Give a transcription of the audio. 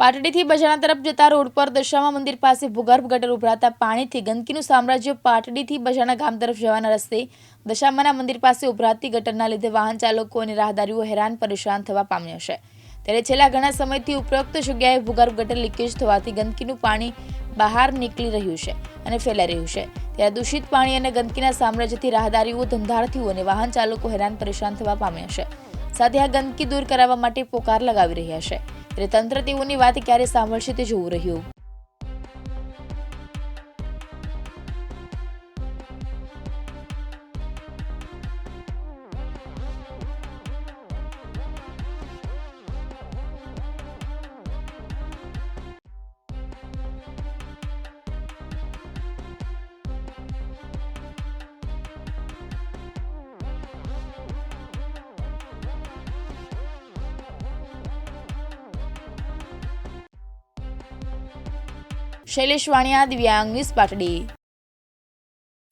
પાટડીથી બજાણા તરફ જતા રોડ પર દશામા મંદિર પાસે ભૂગર્ભ ગટર ઉભરાતા પાણીથી ગંદકીનું સામ્રાજ્ય પાટડીથી બજાણા ગામ તરફ જવાના રસ્તે દશામાના મંદિર પાસે ઉભરાતી ગટરના લીધે વાહન ચાલકો અને રાહદારીઓ હેરાન પરેશાન થવા પામ્યા છે. ત્યારે છેલ્લા ઘણા સમયથી ઉપરોક્ત જગ્યાએ ભૂગર્ભ ગટર લીકેજ થવાથી ગંદકીનું પાણી બહાર નીકળી રહ્યું છે અને ફેલાઈ રહ્યું છે. ત્યારે દૂષિત પાણી અને ગંદકીના સામ્રાજ્યથી રાહદારીઓ ધંધાર્થીઓ અને વાહન ચાલકો હેરાન પરેશાન થવા પામ્યા છે. સાથે આ ગંદકી દૂર કરાવવા માટે પોકાર લગાવી રહ્યા છે. ત્યારે તંત્ર તેઓની વાત ક્યારે સાંભળશે તે જોવું રહ્યું. શૈલેષ વાણિયા દિવ્યાંગ ન્યૂઝ પાટડી.